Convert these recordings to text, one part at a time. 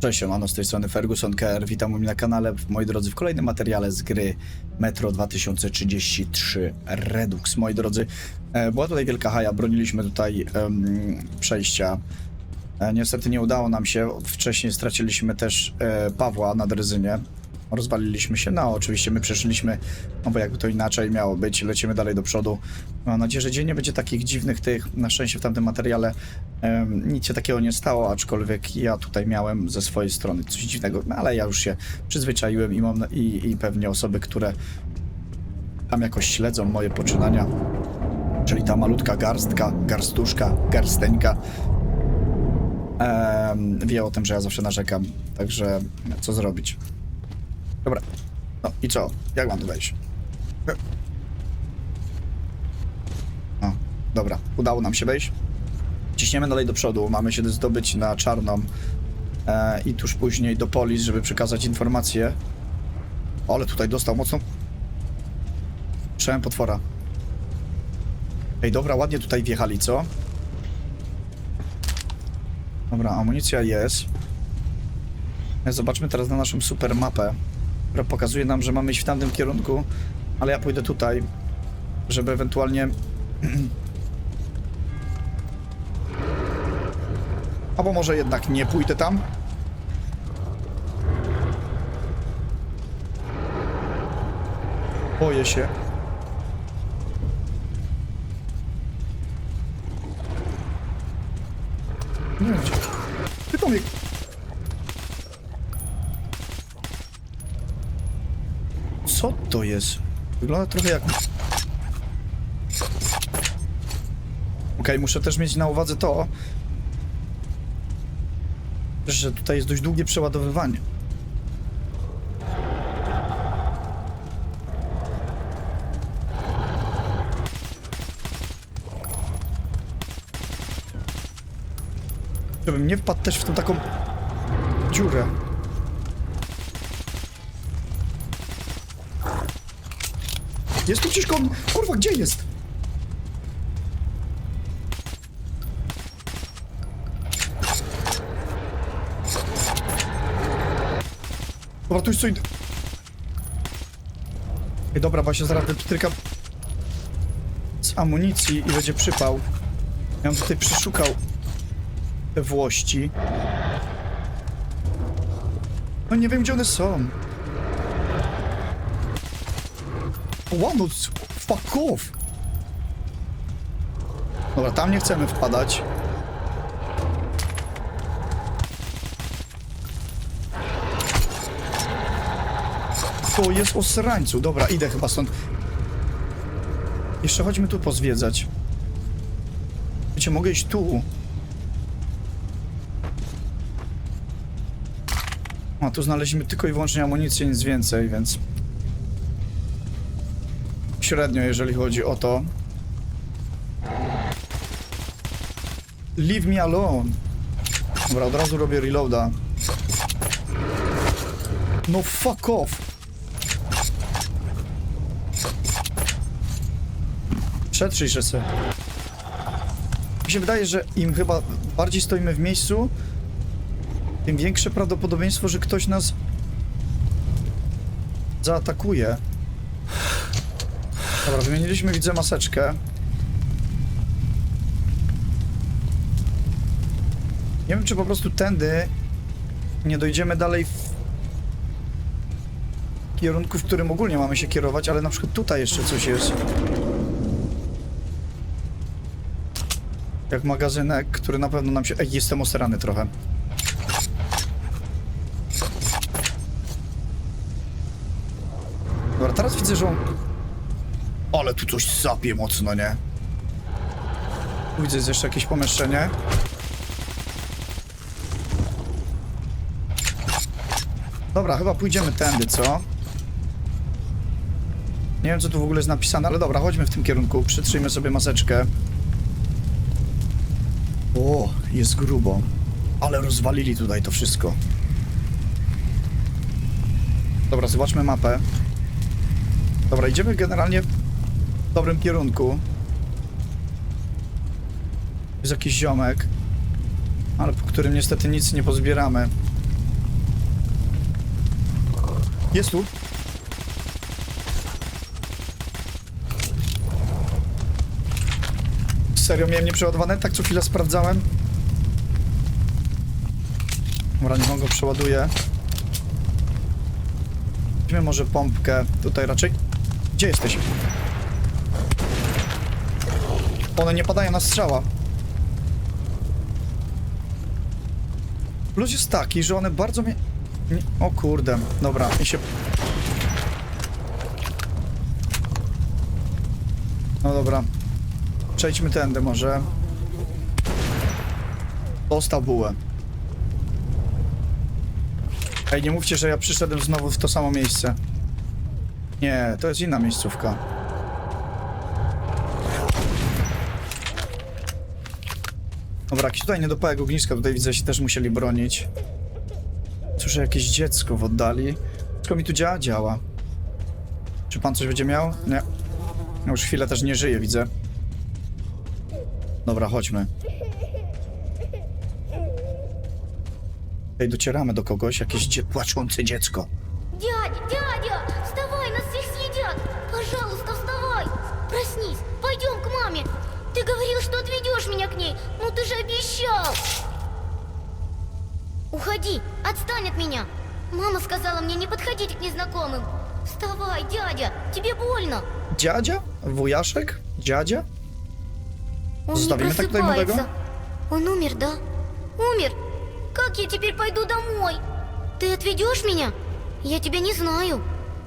Cześć, siemano, z tej strony Ferguson KR, witam mnie na kanale, moi drodzy, w kolejnym materiale z gry Metro 2033 Redux. Moi drodzy, e, była tutaj wielka haja, broniliśmy tutaj em, przejścia. E, niestety nie udało nam się, wcześniej straciliśmy też e, Pawła na drezynie. Rozwaliliśmy się, no oczywiście my przeszliśmy, no bo jakby to inaczej miało być, lecimy dalej do przodu. Mam nadzieję, że dzień nie będzie takich dziwnych tych, na szczęście w tamtym materiale em, nic się takiego nie stało, aczkolwiek ja tutaj miałem ze swojej strony coś dziwnego, no ale ja już się przyzwyczaiłem i mam, i, i pewnie osoby, które tam jakoś śledzą moje poczynania, czyli ta malutka garstka, garstuszka, garsteńka, wie o tym, że ja zawsze narzekam, także co zrobić. Dobra, no i co? Jak mam tu wejść? O, dobra, udało nam się wejść. Ciśniemy dalej do przodu, mamy się zdobyć na czarną e, i tuż później do polis, żeby przekazać informacje. Ale tutaj dostał mocno. Słyszałem potwora. Ej, dobra, ładnie tutaj wjechali, co? Dobra, amunicja jest. E, Zobaczmy teraz na naszą super mapę, która pokazuje nam, że mamy iść w tamtym kierunku, ale ja pójdę tutaj, żeby ewentualnie Albo może jednak nie pójdę tam? Boję się. Nie wiem gdzie. Ty to mnie... Co to jest? Wygląda trochę jak... Okej, muszę też mieć na uwadze to, że tutaj jest dość długie przeładowywanie. Żebym nie wpadł też w tą taką dziurę. Jest tu kon... Kurwa, gdzie jest? Dobra, tu jest co innego. Ej, dobra, właśnie zaraz wypstrykam z amunicji i będzie przypał. Ja bym tutaj przeszukał te włości. No nie wiem, gdzie one są. No c- fuck off. Dobra, tam nie chcemy wpadać. To jest o srańcu. Dobra, idę chyba stąd. Jeszcze chodźmy tu pozwiedzać. Wiecie, mogę iść tu. A tu znaleźliśmy tylko i wyłącznie amunicję, nic więcej, więc... Średnio, jeżeli chodzi o to. Leave me alone. Dobra, od razu robię reloada. No fuck off. Przetrzyj się se. Mi się wydaje, że im chyba bardziej stoimy w miejscu, tym większe prawdopodobieństwo, że ktoś nas zaatakuje. Dobra, wymieniliśmy, widzę, maseczkę. Nie wiem, czy po prostu tędy nie dojdziemy dalej w kierunku, w którym ogólnie mamy się kierować, ale na przykład tutaj jeszcze coś jest. Jak magazynek, który na pewno nam się... Ej, jestem osrany trochę. Sapie mocno, nie? Widzę, jest jeszcze jakieś pomieszczenie. Dobra, chyba pójdziemy tędy, co? Nie wiem, co tu w ogóle jest napisane, ale dobra, chodźmy w tym kierunku. Przytrzyjmy sobie maseczkę. O, jest grubo. Ale rozwalili tutaj to wszystko. Dobra, zobaczmy mapę. Dobra, idziemy generalnie w dobrym kierunku. Jest jakiś ziomek, ale po którym niestety nic nie pozbieramy. Jest tu. Serio, miałem nieprzeładowane? Tak co chwilę sprawdzałem. Dobra, niech on go przeładuje. Weźmy może pompkę tutaj raczej. Gdzie jesteś? One nie padają na strzała. Plus jest taki, że one bardzo mnie... Nie... O kurde, dobra, mi się... No dobra. Przejdźmy tędy może. Dostał bułę. Ej, nie mówcie, że ja przyszedłem znowu w to samo miejsce. Nie, to jest inna miejscówka. Dobra, jakiś tutaj niedopałek ogniska, tutaj widzę, się też musieli bronić. Słyszę jakieś dziecko w oddali. Wszystko mi tu działa? Działa. Czy pan coś będzie miał? Nie. Ja Już chwilę też nie żyje, widzę. Dobra, chodźmy. Ej, docieramy do kogoś, jakieś dzie płaczące dziecko. Дядя, дядя, вставай, нас всех съедят! Пожалуйста, вставай! Проснись, пойдем к маме! Ты говорил, что отведешь меня к ней, ну ты же обещал! Уходи, отстань от меня! Мама сказала мне не подходить к незнакомым. Вставай, дядя, тебе больно. Dziadzia? Wujaszek? Dziadzia? Он Zostawimy tak tutaj młodego? просыпается. Он умер, да? Умер. Как я теперь пойду домой? Ты отведешь меня? Я тебя не знаю.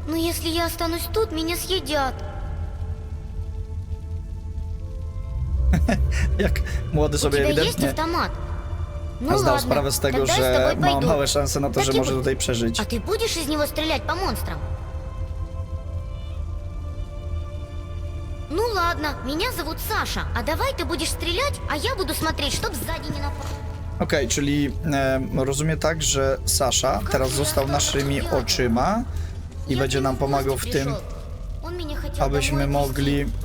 Но если я останусь тут, меня съедят. Jak młody У sobie тебя есть ewidentnie автомат? Ну zdał ладно, sprawę z tego, тогда я с że тобой ma пойду. małe szanse na to, że Так и może быть. tutaj przeżyć. А ты будешь из него стрелять по монстрам? Ну ладно, меня зовут Саша, а давай ты будешь стрелять, а я буду смотреть, чтоб сзади не напал. Okej, czyli e, rozumiem tak, że Sasza teraz został naszymi oczyma i Я będzie к nam нему в pomagał гости w tym, пришел. Он меня хотел abyśmy домой mogli отвезти, Но монстры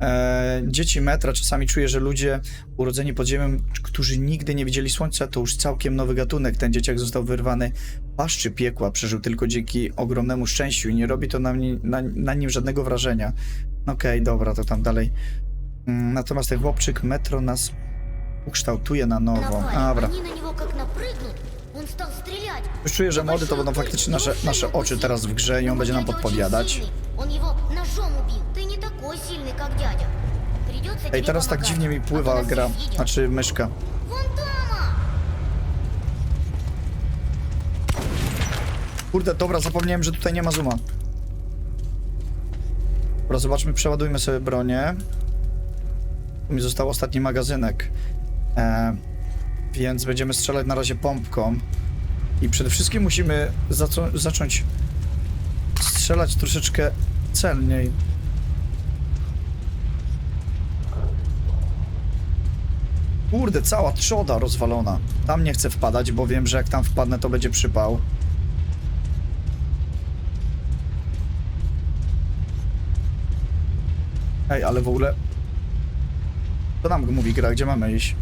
e, dzieci metra czasami czuję, że ludzie urodzeni pod ziemią, którzy nigdy nie widzieli słońca, to już całkiem nowy gatunek. Ten dzieciak został wyrwany paszczy piekła, przeżył tylko dzięki ogromnemu szczęściu i nie robi to na, mnie, na, na nim żadnego wrażenia. Okej, dobra, to tam dalej. Mm, Natomiast ten chłopczyk metro nas ukształtuje na nowo. напали. Dobra. Они на него как напрыгнут, он стал стрелять. już czuję, że mody to będą faktycznie nasze, nasze oczy teraz w grze i on będzie nam podpowiadać. Ej, teraz tak dziwnie mi pływa gra, znaczy myszka. Kurde, dobra, zapomniałem, że tutaj nie ma Zuma. Dobra, zobaczmy, przeładujmy sobie bronię. Tu mi został ostatni magazynek. E, więc będziemy strzelać na razie pompką. I przede wszystkim musimy zacząć strzelać troszeczkę celniej. Kurde, cała trzoda rozwalona. Tam nie chcę wpadać, bo wiem, że jak tam wpadnę, to będzie przypał. Ej, ale w ogóle... To nam mówi gra, gdzie mamy iść?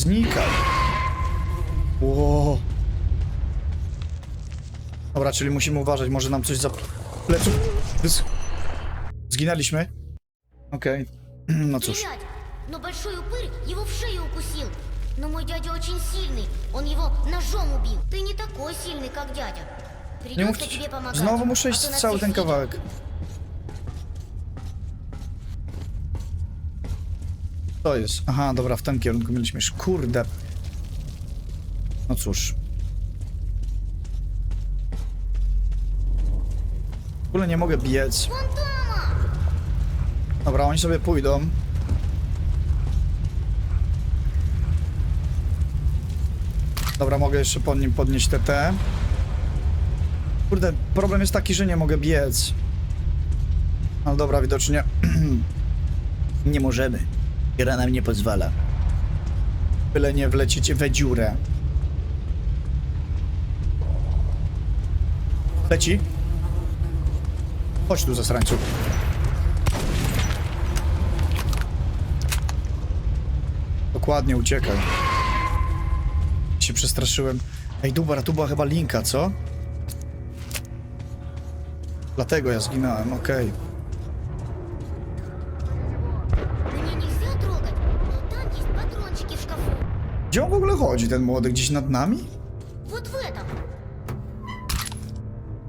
Znikaj. Ło. Dobra, czyli musimy uważać, może nam coś za pleców... Wys... Zginęliśmy? Okej. No cóż. Стрелять! Но большой упырь его в шею укусил. Но мой дядя очень сильный. Он его ножом убил. Ты не такой сильный, как дядя. Nie Придется mówcie. тебе помогать. Znowu muszę а iść то To jest. Aha, dobra, w tym kierunku mieliśmy już. Kurde. No cóż. W ogóle nie mogę biec. Dobra, oni sobie pójdą. Dobra, mogę jeszcze pod nim podnieść TT. Kurde, problem jest taki, że nie mogę biec. Ale dobra, widocznie nie możemy. Gra nam nie pozwala. Byle nie wlecieć we dziurę. Leci. Chodź tu, zasrańcu. Dokładnie, uciekaj. Się przestraszyłem. Ej, dobra, tu była chyba linka, co? Dlatego ja zginąłem, okej. Okay. Gdzie on w ogóle chodzi, ten młody? Gdzieś nad nami? Вот в этом.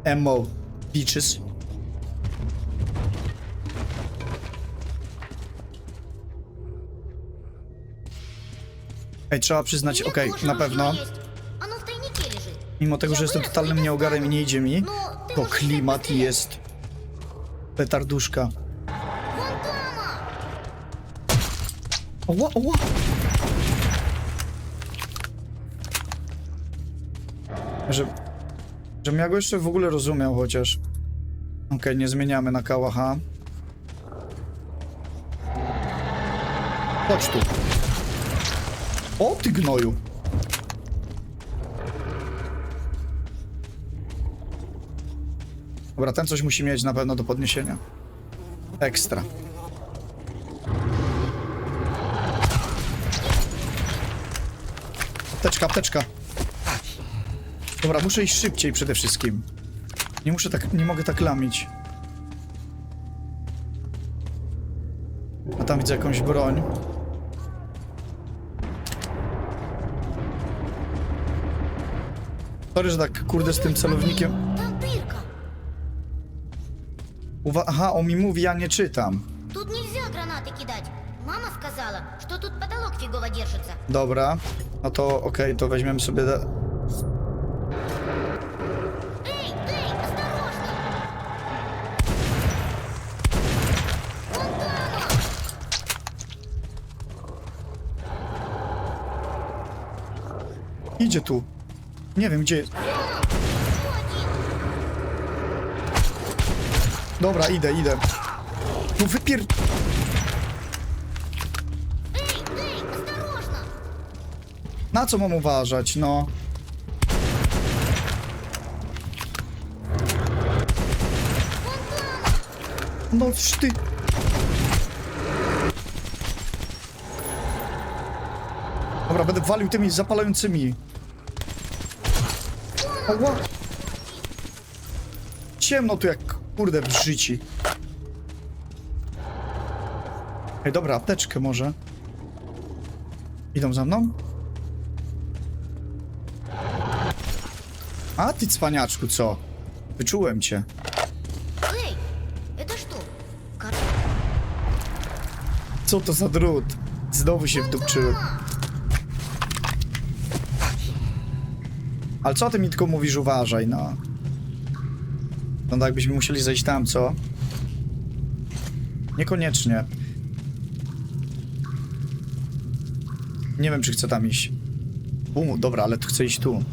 Emo Beaches. Ej, trzeba przyznać, У меня okej, тоже na ружье pewno, есть. Оно в тайнике лежит. mimo tego, że jestem totalnym nieogarem i nie idzie mi, Но ты to можешь klimat взять jest petarduszka. Вон там! Oła, oła! Że, żebym ja go jeszcze w ogóle rozumiał chociaż. Okej, nie zmieniamy na kałacha. Chodź tu. O, ty gnoju. Dobra, ten coś musi mieć na pewno do podniesienia. Ekstra. Apteczka, apteczka. Dobra, muszę iść szybciej przede wszystkim. Nie muszę tak, nie mogę tak lamić. A tam widzę jakąś broń. Sorry, że tak kurde z tym celownikiem. Там дырка. Uwa Aha, on mi mówi, ja nie czytam. Тут нельзя гранаты кидать. Мама сказала, что тут потолок фигово держится. Dobra, no to okej, to weźmiemy sobie. Idzie tu. Nie wiem, gdzie jest. Dobra, idę, idę. No wypier... Na co mam uważać, no? No ty... Dobra, będę walił tymi zapalającymi. Ała. Ciemno tu jak kurde w życi. Ej, dobra, apteczkę może. Idą za mną? A ty cwaniaczku, co? Wyczułem cię. Эй, это что? Кар... Co to za drut? Znowu się wdupczyłem. Ale co ty mi tylko mówisz, uważaj, no. No tak byśmy musieli zejść tam, co? Niekoniecznie. Nie wiem, czy chcę tam iść. Bum, dobra, ale chcę iść tu.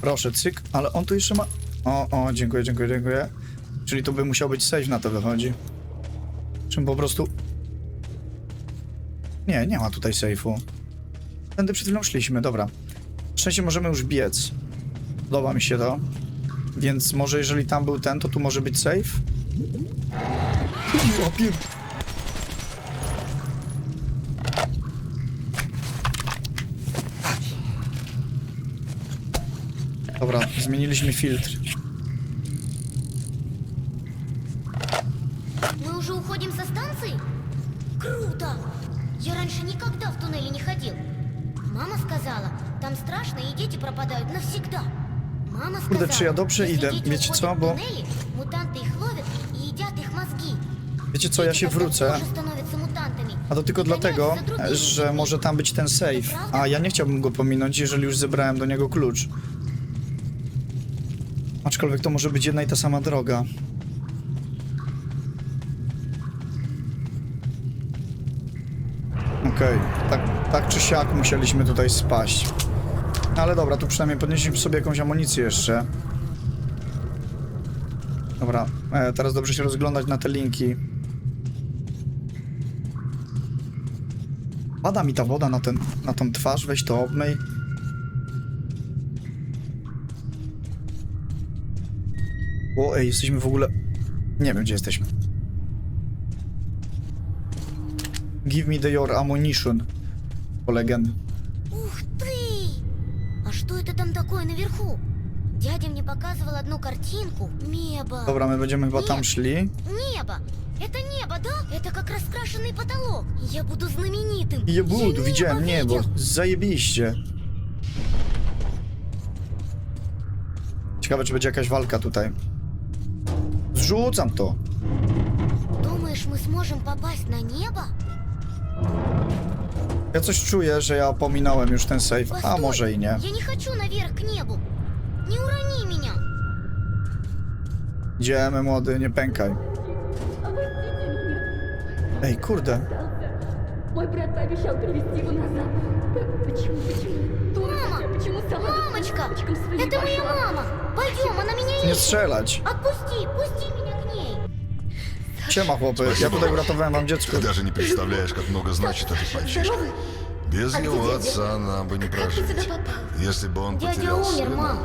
Proszę, cyk, ale on tu jeszcze ma... O, o, dziękuję, dziękuję, dziękuję. Czyli tu by musiał być save na to wychodzi. Czym po prostu... Nie, nie ma tutaj safe'u. Tędy przed chwilą szliśmy, dobra. W szczęście możemy już biec. Podoba mi się to. Więc może jeżeli tam był ten, to tu może być safe? Ja pier... Dobra, zmieniliśmy filtr. Мама сказала, Kurde, czy ja dobrze если idę? дети Wiecie уходят co, в bo- туннели, мутанты их ловят и едят их мозги. Wiecie co, ja Дети się тогда wrócę. тоже становятся мутантами A to tylko и гоняются dlatego, за другими że людьми. może tam być ten save. A ja nie chciałbym go pominąć, jeżeli już zebrałem do niego klucz. Aczkolwiek to może być jedna i ta sama droga. Okej, tak, tak czy siak musieliśmy tutaj spaść. No Ale dobra, tu przynajmniej podnieśliśmy sobie jakąś amunicję jeszcze. Dobra, e, teraz dobrze się rozglądać na te linki. Pada mi ta woda na, ten, na tą twarz, weź to obmyj. O, ej, jesteśmy w ogóle... Nie wiem, gdzie jesteśmy. Give me the your ammunition. Kolegen. Ух наверху? Дядя мне показывал одну картинку. Небо. Dobra, my będziemy chyba tam szli. Небо! Это небо, да? Это как раскрашенный потолок. Я буду знаменитым. Я widziałem niebo. Zajebiście. Ciekawe, czy będzie jakaś walka tutaj. Zrzucam to. Думаешь, мы сможем попасть на небо? Ja coś czuję, że ja pominąłem już ten save, a Постой, może i nie. Я не хочу наверх к небу. Не урони меня. Idziemy, młody, nie pękaj. Ej, kurde. Мой брат пообещал привезти его назад. П- Почему, почему? Дура, Мама! почему сама Мамочка! девочкам своим Это моя пошла? мама! Пойдем, она меня Nie ищет. strzelać. Отпусти, пусти меня к ней. Siema, chłopy. Ja tutaj uratowałem wam dziecko. Ты даже не представляешь, как много значит этот мальчишка. Без А где него дядя? отца нам бы не Как ты сюда прожить. попал? Если бы он Дядя потерял умер, сына, мам.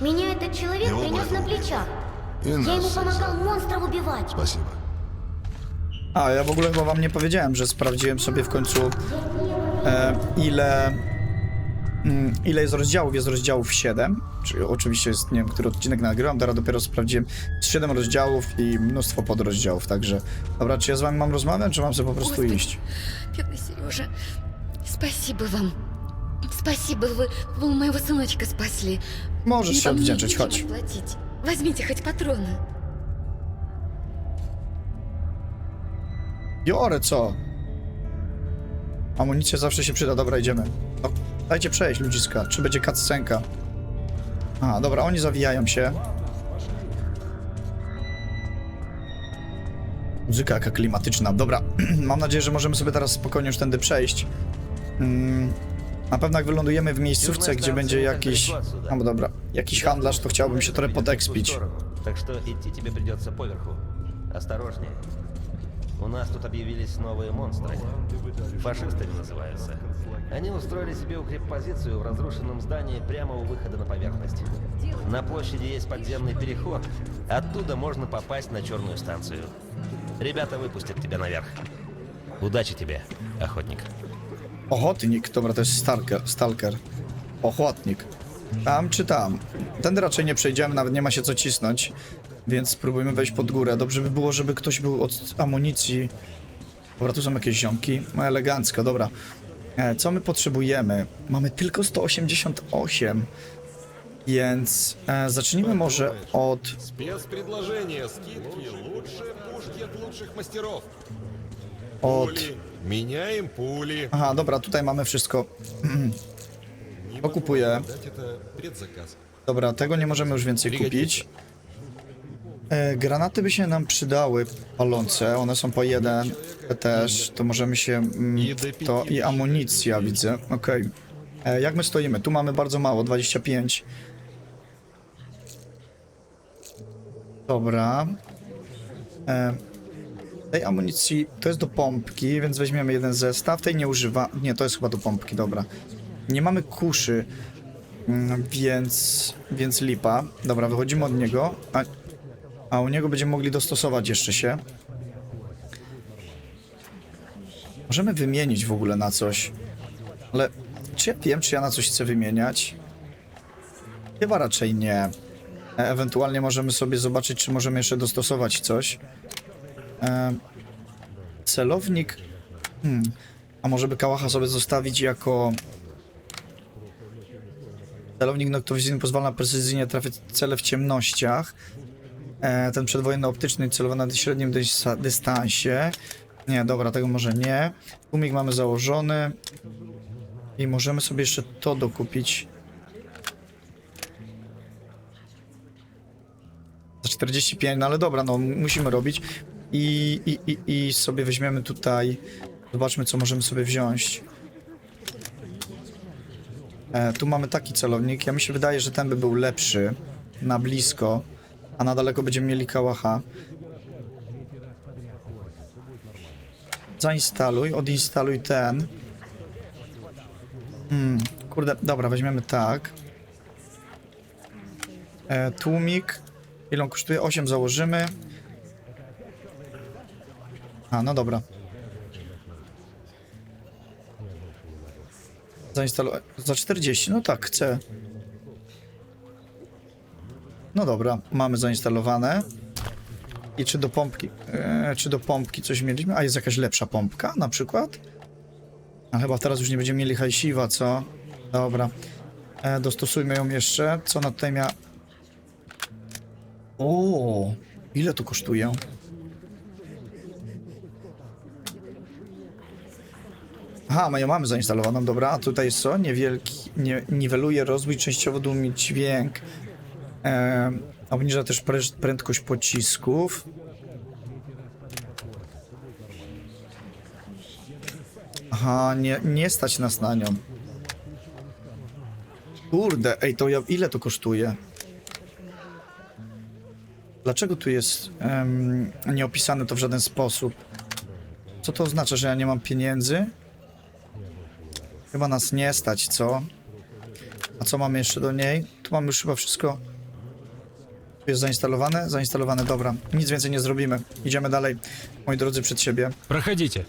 Меня этот человек Его принес на плечах. и Я ему нас помогал связал. монстров убивать. Спасибо. A, ja w ogóle chyba wam nie powiedziałem, że sprawdziłem sobie w końcu e, ile ile jest rozdziałów. Jest rozdziałów 7, czyli oczywiście jest, nie wiem, który odcinek nagrywam, teraz dopiero sprawdziłem. Jest 7 rozdziałów i mnóstwo podrozdziałów, także dobra, czy ja z wami mam rozmawiać, czy mam sobie po prostu Господи. iść? Бедный Сережа, спасибо вам. Спасибо, вы, вы моего сыночка спасли. Możesz Не się по мне odwdzięczyć, нечем chodź. отплатить. Возьмите хоть патроны. Biorę, co? Amunicja zawsze się przyda, dobra, idziemy. No, dajcie przejść, ludziska, czy będzie cutscenka? A, dobra, oni zawijają się. Muzyka jaka klimatyczna. Dobra, mam nadzieję, że możemy sobie teraz spokojnie już tędy przejść. Mm, na pewno jak wylądujemy w miejscówce, gdzie będzie jakiś... No dobra, jakiś handlarz, to chciałbym się trochę podekspić. Так что идти тебе придется поверху. Осторожнее. У нас тут объявились новые монстры. Фашистами называются. Они устроили себе укреппозицию в разрушенном здании прямо у выхода на поверхность. На площади есть подземный переход. Оттуда можно попасть на черную станцию. Ребята выпустят тебя наверх. Удачи тебе, охотник. Ochotnik, dobra, to jest stalker. stalker. Ochotnik. Tam czy tam? Tędy raczej nie przejdziemy, nawet nie ma się co cisnąć, więc spróbujmy wejść pod górę. Dobrze by było, żeby ktoś był od amunicji. Dobra, tu są jakieś ziomki. No elegancko, dobra. E, co my potrzebujemy? Mamy tylko 188, więc e, zacznijmy może od... Спецпредложение, скидки, лучшие пушки от лучших мастеров. od... Пули. Меняем пули. Aha, dobra, tutaj mamy wszystko. Не To kupuję. дать это предзаказ. Dobra, tego nie możemy już więcej kupić. E, granaty by się nam przydały palące, one są po jeden te też, to możemy się... Mm, to i amunicja widzę, okej. E, Jak my stoimy? Tu mamy bardzo mało, 25. Dobra. E, tej amunicji to jest do pompki, więc weźmiemy jeden zestaw. Tej nie używa... Nie, to jest chyba do pompki, dobra. Nie mamy kuszy. Mm, Więc, więc lipa. Dobra, wychodzimy od niego, a, a u niego będziemy mogli dostosować jeszcze się. Możemy wymienić w ogóle na coś, ale czy ja wiem, czy ja na coś chcę wymieniać? Chyba raczej nie. E, Ewentualnie możemy sobie zobaczyć, czy możemy jeszcze dostosować coś. E, celownik. Hmm. A może by kałacha sobie zostawić jako Celownik noktowizyjny pozwala precyzyjnie trafiać cele w ciemnościach. E, ten przedwojenny optyczny celowany na średnim dystansie. Nie, dobra, tego może nie. Tłumik mamy założony. I możemy sobie jeszcze to dokupić. Za 45, no ale dobra, no musimy robić. I, i, i, i sobie weźmiemy tutaj. Zobaczmy, co możemy sobie wziąć. E, tu mamy taki celownik. Ja mi się wydaje, że ten by był lepszy na blisko, a na daleko będziemy mieli kałacha. Zainstaluj, odinstaluj ten. Hmm, kurde, dobra, weźmiemy tak. E, tłumik. Ile on kosztuje? 8 założymy. A, no dobra. Zainstaluj. Za 40, no tak, chcę. No dobra, mamy zainstalowane. I czy do pompki, e, czy do pompki coś mieliśmy? A jest jakaś lepsza pompka na przykład? A chyba teraz już nie będziemy mieli hajsiwa, co? Dobra. E, dostosujmy ją jeszcze. Co ona tutaj miała? O, ile to kosztuje? Aha, my ją mamy zainstalowaną, dobra. A tutaj co? Niewielki, nie, niweluje rozwój, częściowo długi dźwięk. E, obniża też prędkość pocisków. Aha, nie, nie stać nas na nią. Kurde, ej, to ja, ile to kosztuje? Dlaczego tu jest em, nieopisane to w żaden sposób? Co to oznacza, że ja nie mam pieniędzy? Chyba nas nie stać, co? A co mamy jeszcze do niej? Tu mamy już chyba wszystko. Tu jest zainstalowane? Zainstalowane, dobra. Nic więcej nie zrobimy. Idziemy dalej, moi drodzy, przed siebie. Проходите.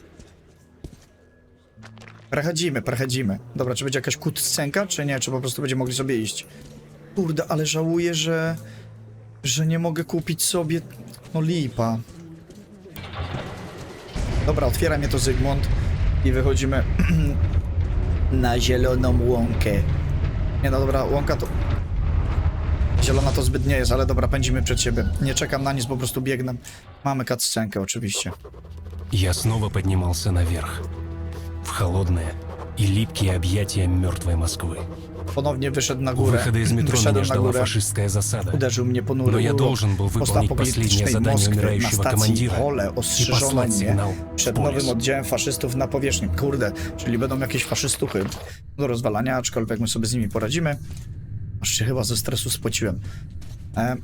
Przechodzimy, przechodzimy. Dobra, czy będzie jakaś cutscenka, czy nie? Czy po prostu będziemy mogli sobie iść? Kurde, ale żałuję, że... że nie mogę kupić sobie... No lipa. Dobra, otwiera mnie to Zygmunt i wychodzimy na zieloną łąkę. Nie no dobra, łąka to... Zielona to zbyt nie jest, ale dobra, pędzimy przed siebie. Nie czekam na nic, po prostu biegnę. Mamy cutscenkę oczywiście. Я снова поднимался наверх. В холодные и липкие объятия мертвой Москвы. Ponownie wyszedł na У górę. выхода из метро Wyszedłem меня na ждала górę. фашистская засада. Uderzył mnie ponury No ja urok должен był wypełnić postapokaliptycznej последнее zadanie Moskwy na umирающего stacji командира Hole и ostrzeżono послать mnie сигнал przed в nowym полис. oddziałem faszystów na powierzchni. Kurde, czyli będą jakieś faszystuchy do rozwalania, aczkolwiek my sobie z nimi poradzimy. Aż się chyba ze stresu spociłem. E...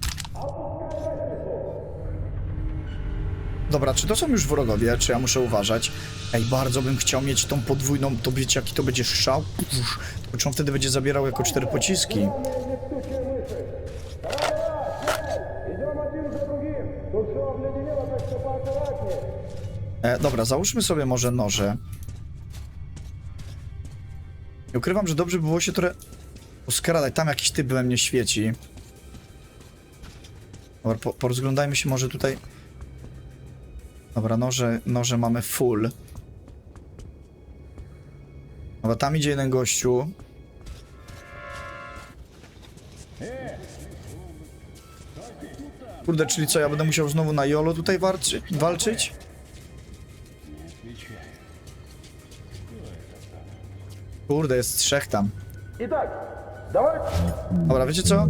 Dobra, czy to są już wrogowie, czy ja muszę uważać? Ej, bardzo bym chciał mieć tą podwójną, to wiecie jaki to będzie strzał? Pff, Tylko czy on wtedy będzie zabierał jako cztery pociski? E, dobra, załóżmy sobie może noże. Nie ukrywam, że dobrze by było się trochę poskradać. Tam jakiś typ we mnie świeci. Dobra, po, porozglądajmy się może tutaj. Dobra, noże, noże mamy full. Dobra, tam idzie jeden gościu. Kurde, czyli co, ja będę musiał znowu na jolo tutaj walczy, walczyć? Kurde, jest trzech tam. Dobra, wiecie co?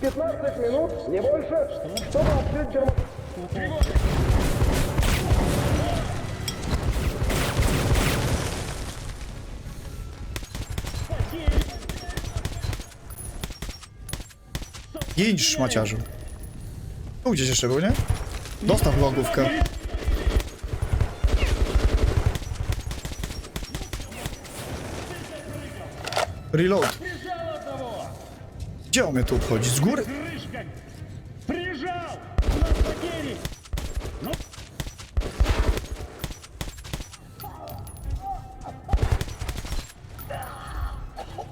15 минут, не больше, чтобы открыть термо... Giń, szmaciarzu. Tu gdzieś jeszcze był, nie? Dostaw logówkę. Reload. Gdzie on mnie tu obchodzi? Z góry? Прижал! У нас потери!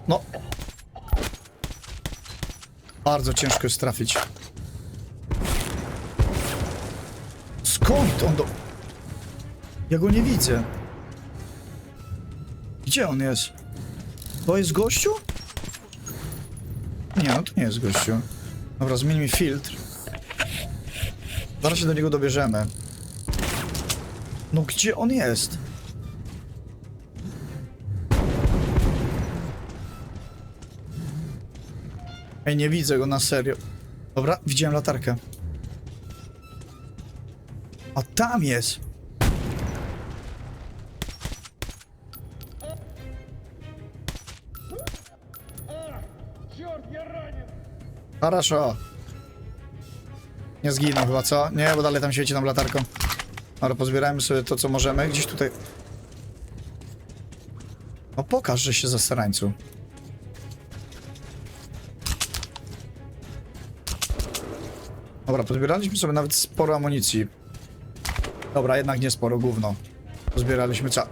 No. Bardzo ciężko jest trafić. Skąd on do... Ja go nie widzę. Gdzie on jest? To jest gościu? Nie, no to nie jest gościu. Dobra, zmienimy filtr. Zaraz się do niego dobierzemy. No gdzie on jest? Ej, nie widzę go na serio. Dobra, widziałem latarkę. A tam jest! Хорошо. Nie zginął chyba, co? Nie, bo dalej tam świeci nam latarką. Ale pozbierajmy sobie to, co możemy. Gdzieś tutaj... No pokaż, że się zasrańcu. Dobra, pozbieraliśmy sobie nawet sporo amunicji. Dobra, jednak nie sporo, gówno. Pozbieraliśmy ca...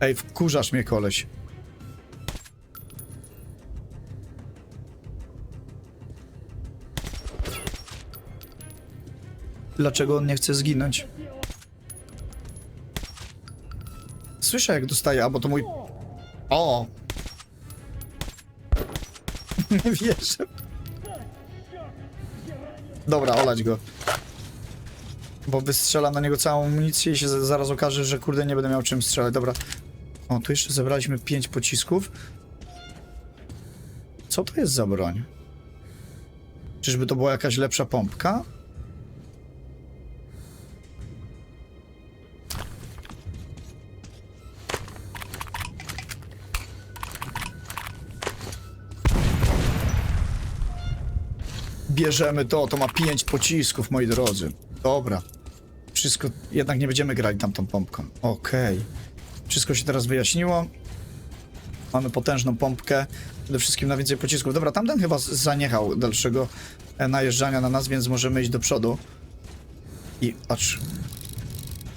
Ej, wkurzasz mnie, koleś. Dlaczego on nie chce zginąć? Słyszę, jak dostaje, albo to mój... O! Nie wierzę. Dobra, olać go. Bo wystrzelam na niego całą amunicję i się zaraz okaże, że kurde nie będę miał czym strzelać. Dobra. O, tu jeszcze zebraliśmy pięć pocisków. Co to jest za broń? Czyżby to była jakaś lepsza pompka? Bierzemy to, to ma pięć pocisków, moi drodzy. Dobra. Wszystko, jednak nie będziemy grali tamtą pompką. Okej. Wszystko się teraz wyjaśniło. Mamy potężną pompkę. Przede wszystkim na więcej pocisków. Dobra, tamten chyba zaniechał dalszego e, najeżdżania na nas, więc możemy iść do przodu. I patrz.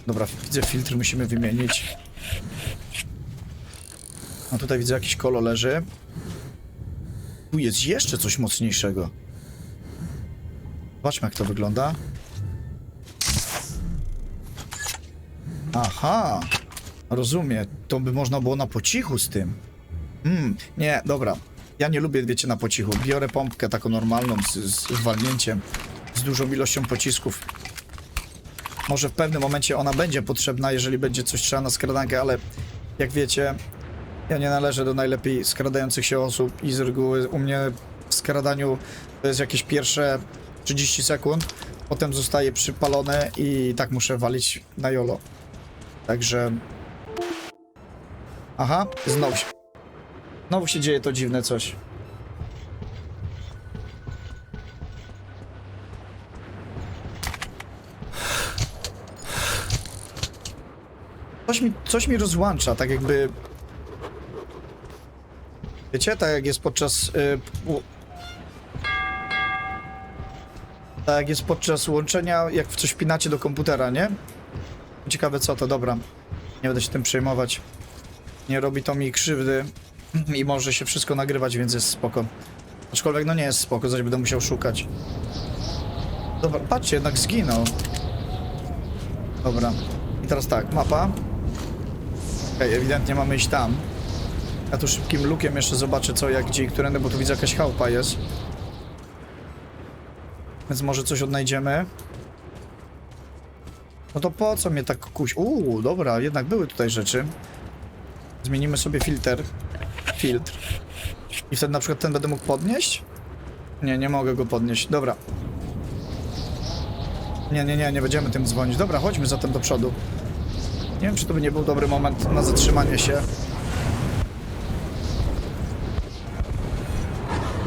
Dobra, widzę filtr, musimy wymienić. A tutaj widzę jakiś kolo leży. Tu jest jeszcze coś mocniejszego. Zobaczmy jak to wygląda. Aha, rozumiem. To by można było na po cichu z tym. Hmm, nie, dobra. Ja nie lubię, wiecie, na po cichu. Biorę pompkę taką normalną z, z z dużą ilością pocisków. Może w pewnym momencie ona będzie potrzebna, jeżeli będzie coś trzeba na skradankę, ale jak wiecie, ja nie należę do najlepiej skradających się osób i z reguły u mnie w skradaniu to jest jakieś pierwsze 30 sekund, potem zostaje przypalone i tak muszę walić na jolo. Także... Aha, znowu się... Znowu się dzieje to dziwne coś. Coś mi, coś mi rozłącza, tak jakby... Wiecie, tak jak jest podczas... y, tak jak jest podczas łączenia, jak w coś pinacie do komputera, nie? Ciekawe co to, dobra. Nie będę się tym przejmować. Nie robi to mi krzywdy i może się wszystko nagrywać, więc jest spoko. Aczkolwiek no nie jest spoko, zaś będę musiał szukać. Dobra, patrzcie, jednak zginął. Dobra. I teraz tak, mapa. Okej, ewidentnie mamy iść tam. Ja tu szybkim lukiem jeszcze zobaczę co, jak, gdzie i którędy, bo tu widzę jakaś chałupa jest. Więc może coś odnajdziemy. No to po co mnie tak kuś... Uuu, dobra, jednak były tutaj rzeczy. Zmienimy sobie filtr. Filtr. I wtedy na przykład ten będę mógł podnieść? Nie, nie mogę go podnieść. Dobra. Nie, nie, nie, nie będziemy tym dzwonić. Dobra, chodźmy zatem do przodu. Nie wiem, czy to by nie był dobry moment na zatrzymanie się.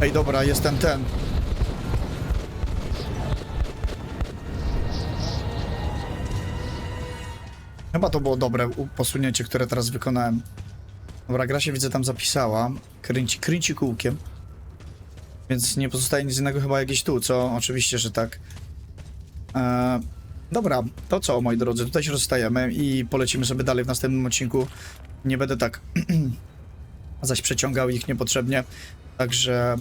Ej, dobra, jestem ten. Chyba to było dobre posunięcie, które teraz wykonałem. Dobra, gra się widzę tam zapisała. Kręci, kręci kółkiem. Więc nie pozostaje nic innego chyba jakieś tu, co? Oczywiście, że tak. Eee, dobra, to co, moi drodzy, tutaj się rozstajemy i polecimy sobie dalej w następnym odcinku. Nie będę tak zaś przeciągał ich niepotrzebnie. Także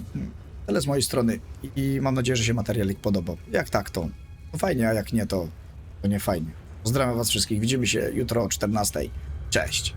tyle z mojej strony i mam nadzieję, że się materialik podobał. Jak tak, to fajnie, a jak nie, to, to nie fajnie. Pozdrawiam was wszystkich. Widzimy się jutro o 14. Cześć.